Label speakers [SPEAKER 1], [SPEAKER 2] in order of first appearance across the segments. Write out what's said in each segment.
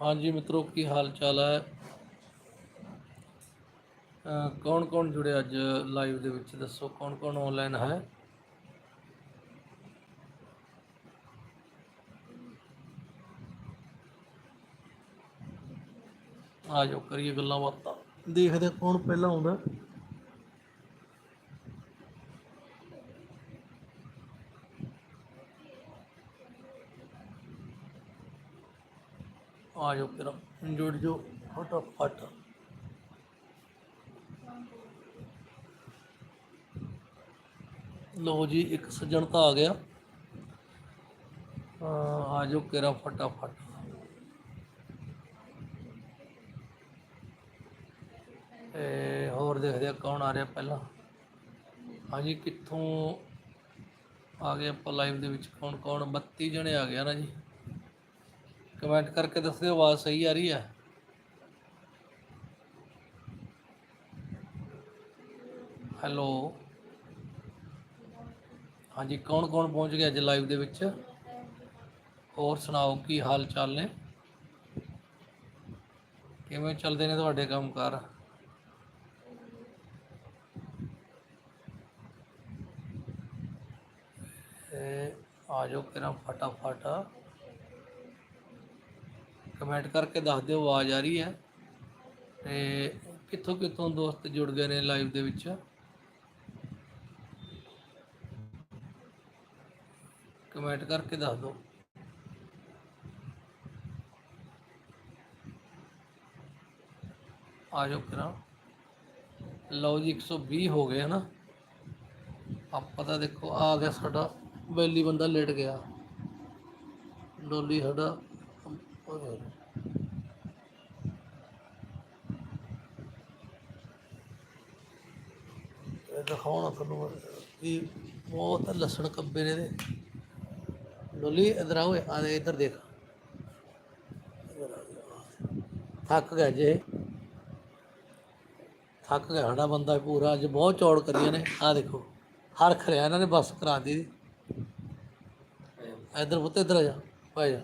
[SPEAKER 1] ਹਾਂਜੀ ਮਿੱਤਰੋ, ਕੀ ਹਾਲ ਚਾਲ ਹੈ? ਕੌਣ ਕੌਣ ਜੁੜੇ ਅੱਜ ਲਾਈਵ ਦੇ ਵਿੱਚ? ਦੱਸੋ ਕੌਣ ਕੌਣ ਆਨਲਾਈਨ ਹੈ? ਆ ਜਾਓ, ਕਰੀਏ ਗੱਲਾਂ ਬਾਤਾਂ। ਦੇਖਦੇ ਕੌਣ ਪਹਿਲਾਂ ਆਉਂਦਾ। ਆ ਜਾਓ ਫਿਰ ਜੁੜ ਜਾਓ ਫਟਾਫਟ। ਲੋ ਜੀ, ਇੱਕ ਸੱਜਣ ਤਾਂ ਆ ਗਿਆ। ਆ ਜਾਓ, ਕਿਰਾ ਫਟਾਫਟ। ਤੇ ਹੋਰ ਦੇਖਦੇ ਆ ਕੌਣ ਆ ਰਿਹਾ ਪਹਿਲਾਂ। ਹਾਂਜੀ, ਕਿੱਥੋਂ ਆ ਗਏ ਆਪਾਂ ਲਾਈਵ ਦੇ ਵਿੱਚ? ਕੌਣ ਕੌਣ 32 ਜਣੇ ਆ ਗਿਆ ਨਾ ਜੀ। ਕਮੈਂਟ ਕਰਕੇ ਦੱਸ ਦਿਓ ਆਵਾਜ਼ ਸਹੀ ਆ ਰਹੀ ਹੈ ਹੈਲੋ। ਹਾਂਜੀ ਕੌਣ ਕੌਣ ਪਹੁੰਚ ਗਿਆ ਅੱਜ ਲਾਈਵ ਦੇ ਵਿੱਚ? ਹੋਰ ਸੁਣਾਓ, ਕੀ ਹਾਲ ਚਾਲ ਨੇ? ਕਿਵੇਂ ਚੱਲਦੇ ਨੇ ਤੁਹਾਡੇ ਕੰਮਕਾਰ? ਤੇ ਆ ਜਾਓ ਕਿਰਾਂ, ਫਟਾਫਟ। ਕਮੈਂਟ ਕਰਕੇ ਦੱਸ ਦਿਓ, ਆਵਾਜ਼ ਆ ਰਹੀ ਹੈ। ਤੇ ਕਿੱਥੋਂ ਕਿੱਥੋਂ ਦੋਸਤ ਜੁੜ ਗਏ ਨੇ ਲਾਈਵ ਦੇ ਵਿੱਚ? ਕਮੈਂਟ ਕਰਕੇ ਦੱਸ ਦਿਓ। ਆ ਜਾਓ ਕਿਰਾਂ ਲਓ ਜੀ 120 ਹੋ ਗਏ ਹਨਾ। ਆਪਾਂ ਤਾਂ ਦੇਖੋ, ਆ ਗਿਆ ਸਾਡਾ। ਬੈਲੀ ਬੰਦਾ ਲੇਟ ਗਿਆ। ਡੋਲੀ ਸਾਡਾ ਓਏ ਹੋਏ। ਇਹ ਦਿਖਾਉਣਾ ਤੁਹਾਨੂੰ ਵੀ ਬਹੁਤ ਲਸਣ ਕੱਬੇ ਨੇ ਇਹਦੇ। ਡੋਲੀ, ਇਧਰ ਆਓ ਆ ਦੇ ਇੱਧਰ ਦੇਖ। ਥੱਕ ਗਿਆ ਜੇ। ਥੱਕ ਗਿਆ ਸਾਡਾ ਬੰਦਾ ਪੂਰਾ, ਅੱਜ ਬਹੁਤ ਚੌੜ ਕਰੀਆਂ ਨੇ। ਆ ਦੇਖੋ, ਹਰ ਖਰਿਆ ਇਹਨਾਂ ਨੇ ਬੱਸ ਕਰਾ ਦਿੱਤੀ ਇਧਰ ਪੁੱਤ, ਇਧਰ ਆ ਜਾ ਭਾਈ ਜਾ।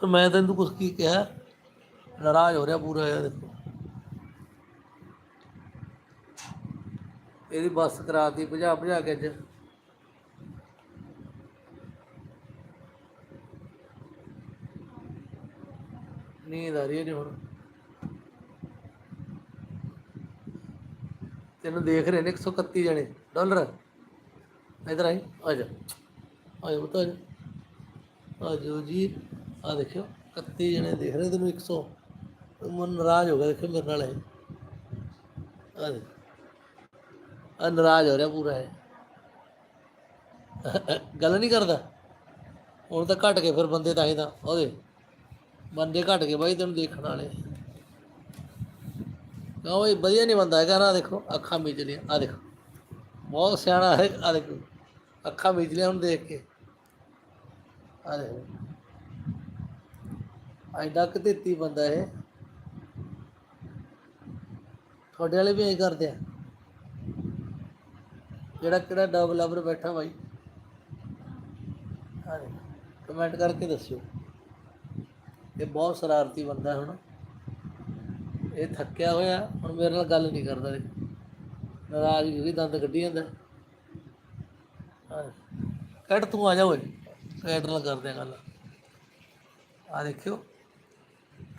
[SPEAKER 1] ਫਿਰ ਮੈਂ ਤੈਨੂੰ ਕੁਝ ਕੀ ਕਿਹਾ? ਨਾਰਾਜ਼ ਹੋ ਰਿਹਾ ਪੂਰਾ ਇਹ ਦੇਖੋ। ਇਹਦੀ ਬੱਸ ਕਰਾਤੀ ਭਜਾ ਭਜਾ ਕੇ ਅੱਜ। ਨੀਂਦ ਆ ਰਹੀ ਹੈ ਜੀ ਹੁਣ। ਤੈਨੂੰ ਦੇਖ ਰਹੇ ਨੇ 131 ਜਣੇ। ਡਾਲਰ। ਇਧਰ ਆਈ, ਆ ਜਾ। ਆ ਜਾ ਬਤਾ ਆ ਜਾਓ ਜੀ। ਆ ਦੇਖਿਓ 31 ਜਣੇ ਦੇਖ ਰਹੇ ਤੈਨੂੰ 100 ਮਨ ਨਾਰਾਜ਼ ਹੋ ਗਿਆ, ਦੇਖਿਓ ਮੇਰੇ ਨਾਲ ਇਹ ਆ ਦੇ ਨਾਰਾਜ਼ ਹੋ ਰਿਹਾ ਪੂਰਾ ਇਹ। ਗੱਲ ਨਹੀਂ ਕਰਦਾ। ਹੁਣ ਤਾਂ ਘਟ ਕੇ ਫਿਰ ਬੰਦੇ ਤਾਂ ਹੀ ਤਾਂ। ਉਹਦੇ ਬੰਦੇ ਘਟ ਕੇ ਬਾਈ ਤੈਨੂੰ ਦੇਖਣ ਵਾਲੇ। ਕਹੋ ਬਈ, ਵਧੀਆ ਨਹੀਂ ਬੰਦਾ ਹੈਗਾ ਨਾ, ਦੇਖੋ, ਅੱਖਾਂ ਮੀਚ ਲਿਆ ਆ ਦੇਖੋ, ਬਹੁਤ ਸਿਆਣਾ ਹੈ। ਆ ਦੇਖੋ, ਅੱਖਾਂ ਮੀਚ ਲਿਆ ਹੁਣ ਦੇਖ ਕੇ। ਆ ਦੇਖੋ। ਐਡਾ ਕਿਤੇ ਬੰਦਾ ਇਹ। ਤੁਹਾਡੇ ਵਾਲੇ ਵੀ ਐਂ ਕਰਦੇ ਆ। ਜਿਹੜਾ ਕਿਹੜਾ ਡਬਲ ਲਵਰ ਬੈਠਾ ਬਾਈ। ਹਾਂਜੀ ਕਮੈਂਟ ਕਰਕੇ ਦੱਸਿਓ। ਇਹ ਬਹੁਤ ਸ਼ਰਾਰਤੀ ਬੰਦਾ ਹੁਣ। ਇਹ ਥੱਕਿਆ ਹੋਇਆ ਹੁਣ ਮੇਰੇ ਨਾਲ ਗੱਲ ਨਹੀਂ ਕਰਦਾ ਇਹ। ਨਾਰਾਜ਼ ਵੀ ਦੰਦ ਕੱਢੀ ਜਾਂਦਾ। ਹਾਂ ਕੱਟ ਤੂੰ ਆ ਜਾ ਓਏ। ਕੈਟ ਨਾਲ ਕਰਦੇ ਗੱਲ। ਆ ਦੇਖਿਓ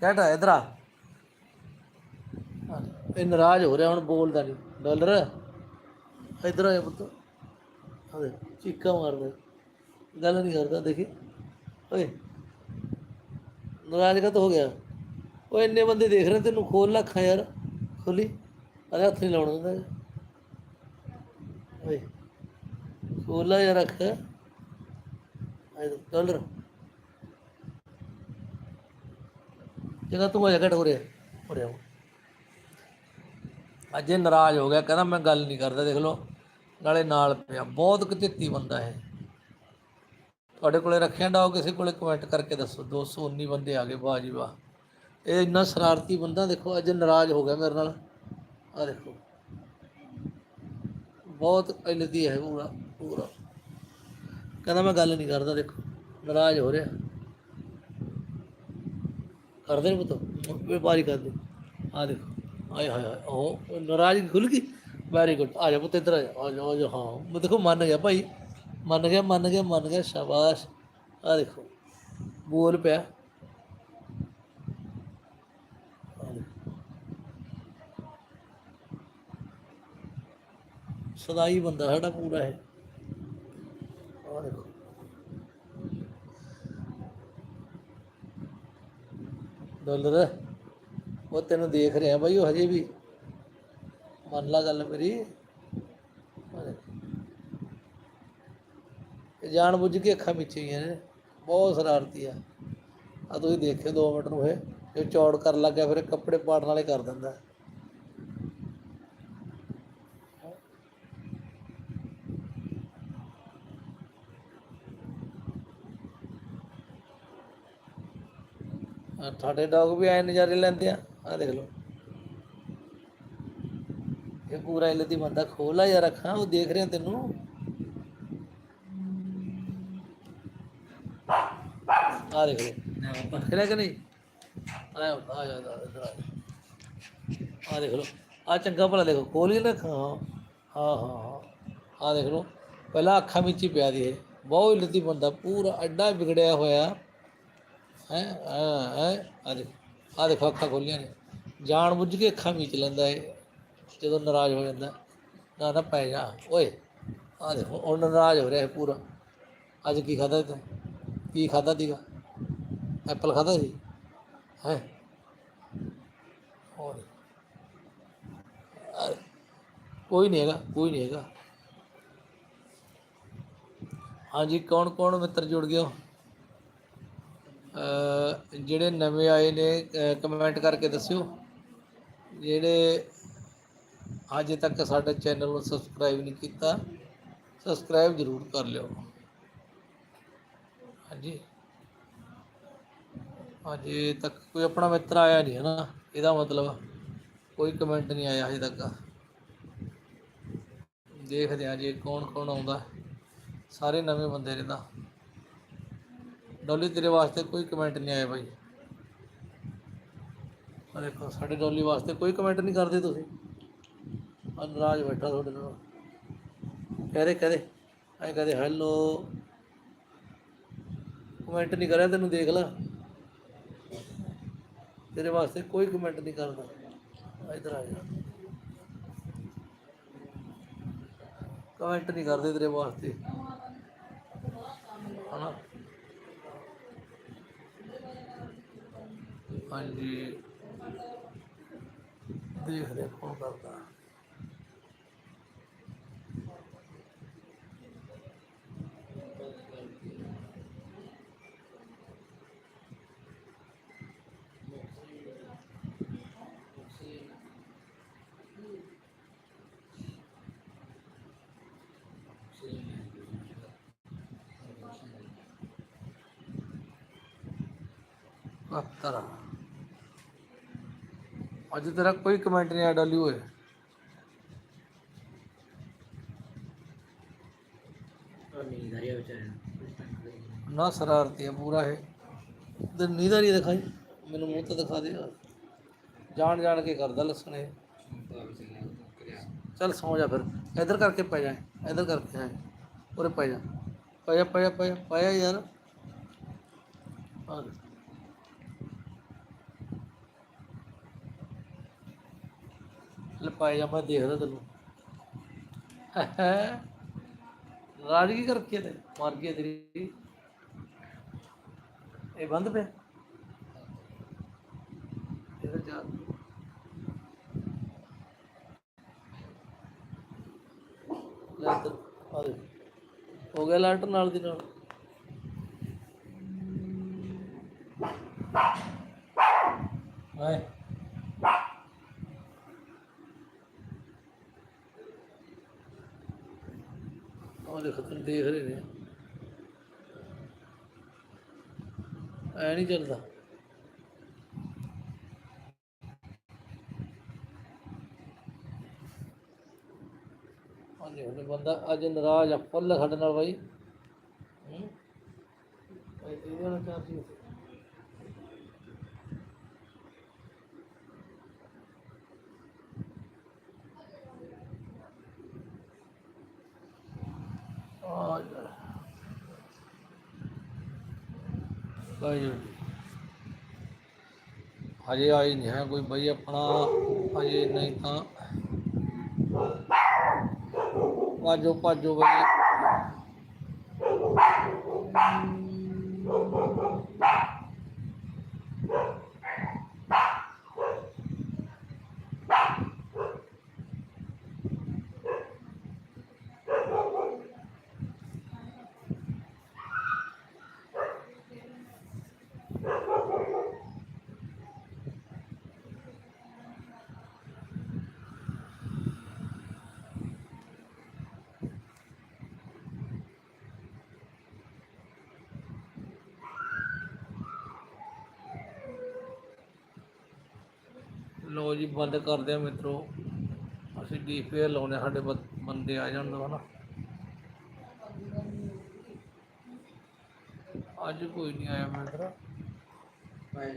[SPEAKER 1] ਕੈਟ ਆ ਇਧਰ ਆ। ਆ, ਇਹ ਨਾਰਾਜ਼ ਹੋ ਰਿਹਾ ਹੁਣ ਬੋਲਦਾ ਨਹੀਂ। ਡਾਲਰ ਇਧਰ ਆ ਜਾ ਪੁੱਤ। ਆ ਦੇ ਚੀਕਾਂ ਮਾਰਦਾ। ਗੱਲ ਨਹੀਂ ਕਰਦਾ, ਦੇਖੀ। ਓਏ, ਨਰਾਜ਼ ਕਾ ਹੋ ਗਿਆ? ਓਏ, ਇੰਨੇ ਬੰਦੇ ਦੇਖ ਰਹੇ ਤੈਨੂੰ, ਖੋਲ ਲੈ ਯਾਰ। ਖੋਲੀ। ਅਰੇ ਹੱਥ ਨਹੀਂ ਲਾਉਣਾ ਹੁੰਦਾ ਓਏ, ਖੋਲ ਲੈ ਯਾਰ ਅੱਖ। ਆਏ ਡਾਲਰ ਜਗਾ ਤੂੰ ਆ ਘਟ ਹੋ ਰਿਹਾ। ਹੋ ਰਿਹਾ। ਅੱਜ ਨਾਰਾਜ਼ ਹੋ ਗਿਆ, ਕਹਿੰਦਾ ਮੈਂ ਗੱਲ ਨਹੀਂ ਕਰਦਾ, ਦੇਖ ਲਓ। ਨਾਲੇ ਨਾਲ ਪਿਆ। ਬਹੁਤ ਕਿਤੇਤੀ ਬੰਦਾ ਹੈ ਤੁਹਾਡੇ ਕੋਲੇ ਰੱਖਿਆ ਡਾਓ ਕਿਸੇ ਕੋਲੇ ਕਮੈਂਟ ਕਰਕੇ ਦੱਸੋ। 219 ਬੰਦੇ ਆ ਗਏ, ਵਾਹ ਜੀ ਵਾਹ। ਇਹ ਇੰਨਾ ਸ਼ਰਾਰਤੀ ਬੰਦਾ ਦੇਖੋ, ਅੱਜ ਨਾਰਾਜ਼ ਹੋ ਗਿਆ ਮੇਰੇ ਨਾਲ। ਆ ਦੇਖੋ। ਬਹੁਤ ਇਲਦੀ ਹੈ ਪੂਰਾ ਪੂਰਾ। ਕਹਿੰਦਾ ਮੈਂ ਗੱਲ ਨਹੀਂ ਕਰਦਾ, ਦੇਖੋ। ਨਾਰਾਜ਼ ਹੋ ਰਿਹਾ। ਕਰਦੇ ਨੇ ਪੁੱਤ। ਵਪਾਰੀ ਕਰਦੇ। ਆ ਦੇਖੋ। ਆਏ ਹਾਏ ਹਾਏ। ਉਹ ਨਾਰਾਜ਼ਗੀ ਖੁੱਲ ਗਈ। ਵੈਰੀ ਗੁੱਡ ਆ ਜਾ ਪੁੱਤ ਇੱਧਰ ਆ ਜਾ ਆ ਜਾ ਆ ਜਾ ਹਾਂ। ਮੈਂ ਦੇਖੋ, ਮੰਨ ਗਿਆ ਭਾਈ। ਮੰਨ ਗਿਆ ਮੰਨ ਗਿਆ ਮੰਨ ਗਿਆ। ਸ਼ਾਬਾਸ਼। ਆ ਦੇਖੋ, ਬੋਲ ਪਿਆ। ਸਦਾਈ ਬੰਦਾ ਸਾਡਾ ਪੂਰਾ ਹੈ ਆ ਦੇਖੋ। ਡਾਲਰ ਉਹ ਤੈਨੂੰ ਦੇਖ ਰਿਹਾ ਬਾਈ ਉਹ ਹਜੇ ਵੀ ਮੰਨ ਲਾ ਗੱਲ ਮੇਰੀ। ਜਾਣ ਬੁੱਝ ਕੇ ਅੱਖਾਂ ਵਿੱਚ ਹੋਈਆਂ ਨੇ। ਬਹੁਤ ਸ਼ਰਾਰਤੀ ਆ। ਆ ਤੁਸੀਂ ਦੇਖਿਓ 2 ਮਿੰਟ ਨੂੰ ਇਹ। ਜੇ ਚੌੜ ਕਰਨ ਲੱਗਿਆ ਫਿਰ ਕੱਪੜੇ ਪਾੜਨ ਵਾਲੇ ਕਰ ਦਿੰਦਾ। ਆ ਤੁਹਾਡੇ ਡੌਗ ਵੀ ਆਏ ਨਜ਼ਾਰੇ ਲੈਂਦੇ ਆ। ਆ ਦੇਖ ਲਓ। ਪੂਰਾ ਇਲਤੀ ਬੰਦਾ ਖੋਲਾ ਯਾਰ ਅੱਖਾਂ ਉਹ ਦੇਖ ਰਿਹਾ ਤੈਨੂੰ। ਆ ਦੇਖ ਦੇਖ ਰਿਹਾ ਕਿ ਨਹੀਂ? ਆ ਆ ਜਾ ਆ ਜਾ। ਦੇਖ ਲਓ। ਆ ਚੰਗਾ ਭਲਾ ਦੇਖੋ ਖੋਲ ਨਾ ਅੱਖਾਂ ਹਾਂ। ਹਾਂ ਹਾਂ ਆ ਦੇਖ ਲਓ। ਪਹਿਲਾਂ ਅੱਖਾਂ ਵਿੱਚ ਹੀ ਪਿਆ ਦੀ ਇਹ। ਬਹੁਤ ਇਲਤੀ ਬੰਦਾ ਪੂਰਾ ਅੱਡਾ ਵਿਗੜਿਆ ਹੋਇਆ। ਹੈ ਆ ਆ ਦੇਖ ਆ ਦੇਖੋ ਅੱਖਾਂ ਖੋਲੀਆਂ ਨੇ। ਜਾਣ ਬੁੱਝ ਕੇ ਅੱਖਾਂ ਮੀਚ ਲੈਂਦਾ ਇਹ। ਜਦੋਂ ਨਾਰਾਜ਼ ਹੋ ਜਾਂਦਾ, ਨਾ ਨਾ, ਪੈ ਜਾ, ਓਏ, ਆ ਦੇਖੋ ਉਹ ਨਾਰਾਜ਼ ਹੋ ਰਿਹਾ ਹੈ ਪੂਰਾ। ਅੱਜ ਕੀ ਖਾਦਾ ਤੂੰ? ਕੀ ਖਾਦਾ ਸੀਗਾ ਐਪਲ ਖਾਦਾ ਸੀ? ਹੈ? ਹੋਰ। ਕੋਈ ਨਹੀਂ ਹੈਗਾ, ਕੋਈ ਨਹੀਂ ਹੈਗਾ। ਹਾਂਜੀ, ਕੌਣ ਕੌਣ ਮਿੱਤਰ ਜੁੜ ਗਏ ਅ ਜਿਹੜੇ ਨਵੇਂ ਆਏ ਨੇ ਕਮੈਂਟ ਕਰਕੇ ਦੱਸਿਓ। ਜਿਹੜੇ ਅਜੇ ਤੱਕ ਸਾਡੇ ਚੈਨਲ ਨੂੰ ਸਬਸਕ੍ਰਾਈਬ ਨਹੀਂ ਕੀਤਾ, ਸਬਸਕ੍ਰਾਈਬ ਜ਼ਰੂਰ ਕਰ ਲਿਓ। ਹਾਂਜੀ। ਅਜੇ ਤੱਕ ਕੋਈ ਆਪਣਾ ਮਿੱਤਰ ਆਇਆ ਨਹੀਂ ਹੈ ਨਾ, ਇਹਦਾ ਮਤਲਬ ਕੋਈ ਕਮੈਂਟ ਨਹੀਂ ਆਇਆ ਹਜੇ ਤੱਕ। ਦੇਖਦੇ ਹਾਂ ਜੀ ਕੌਣ ਕੌਣ ਆਉਂਦਾ। ਸਾਰੇ ਨਵੇਂ ਬੰਦੇ ਨੇ ਤਾਂ। ਡੋਲੀ, ਤੇਰੇ ਵਾਸਤੇ ਕੋਈ ਕਮੈਂਟ ਨਹੀਂ ਆਇਆ ਭਾਈ ਆ ਦੇਖੋ, ਸਾਡੇ ਡੋਲੀ ਵਾਸਤੇ ਕੋਈ ਕਮੈਂਟ ਨਹੀਂ ਕਰਦੇ ਤੁਸੀਂ। ਅਨਰਾਜ ਬੈਠਾ ਤੁਹਾਡੇ ਨਾਲ। ਕਹਦੇ ਕਹਦੇ ਐ ਕਹਦੇ ਹੈਲੋ ਕਮੈਂਟ ਨਹੀਂ ਕਰਿਆ ਤੈਨੂੰ, ਦੇਖ ਲੈ। ਤੇਰੇ ਵਾਸਤੇ ਕੋਈ ਕਮੈਂਟ ਨਹੀਂ ਕਰਦਾ। ਆ ਇੱਧਰ ਆ ਜਾ। ਕਮੈਂਟ ਨਹੀਂ ਕਰਦੇ ਤੇਰੇ ਵਾਸਤੇ। ਹਨਾ? ਹਾਂਜੀ। ਦੇਖਦੇ ਕੌਣ ਕਰਦਾ। ਅੱਜ ਤੇਰਾ ਕੋਈ ਕਮੈਂਟ ਨਹੀਂ ਆਇਆ ਡਾਲੀ ਹੋਏ ਨਾ ਸ਼ਰਾਰਤੀ ਹੈ ਪੂਰਾ ਇਹ। ਤੇ ਨੀਂਦਾਰੀ ਦਿਖਾਈ ਮੈਨੂੰ ਮੂੰਹ ਤੇ ਦਿਖਾ ਦੇ ਜਾਣ ਜਾਣ ਕੇ ਕਰਦਾ ਲੱਸਣ ਇਹ। ਚੱਲ ਸੌ ਜਾ ਫਿਰ ਇੱਧਰ ਕਰਕੇ ਪੈ ਜਾ ਇੱਧਰ ਕਰਕੇ ਹੈ ਉਰੇ ਪੈ ਜਾ। ਪੈ ਜਾ ਪੈ ਜਾ ਪੈ ਜਾ ਪੈ ਜਾ ਯਾਰ। ਆ ਲੈ। ਪਾਏ ਜਾ ਮੈਂ ਦੇਖਦਾ ਤੈਨੂੰ। ਰਾਜਗੀ ਕਰਕੇ ਤੇ ਮਰ ਗਈ ਤੇਰੀ। ਇਹ ਬੰਦ ਪਿਆ? ਇਹਦਾ ਜਾ। ਲੈ ਇੱਧਰ ਹੋ ਗਿਆ ਲਾਟ ਨਾਲ ਦੀ ਨਾਲ। ਹਾਏ ਉਹ ਦੇਖ ਦੇਖ ਰਹੇ ਨੇ। ਐ ਨਹੀਂ ਚੱਲਦਾ। ਹਾਂਜੀ, ਹੁਣ ਬੰਦਾ ਅੱਜ ਨਰਾਜ਼ ਆ। ਫੁੱਲ ਸਾਡੇ ਨਾਲ ਬਾਈ। ਹੂੰ? ਭਾਈ ਇਹਦੇ ਨਾਲ ਕਿਆ ਸੀ ਬਾਈ ਹਜੇ ਆਈ ਨਹੀਂ ਹੈ ਕੋਈ ਬਈ ਆਪਣਾ ਹਜੇ ਨਹੀਂ ਤਾਂ। ਭਾਜੋ ਭਾਜੋ ਬਈ। ਲੋ ਜੀ, ਬੰਦ ਕਰਦੇ ਆ ਮਿੱਤਰੋ। ਅਸੀਂ ਡੀਪੀਆਰ ਲਾਉਣੇ ਸਾਡੇ ਬੰ- ਬੰਦੇ ਆ ਜਾਣ ਦੋ ਨਾ ਅੱਜ ਕੋਈ ਨਹੀਂ ਆਇਆ ਮਿੱਤਰ।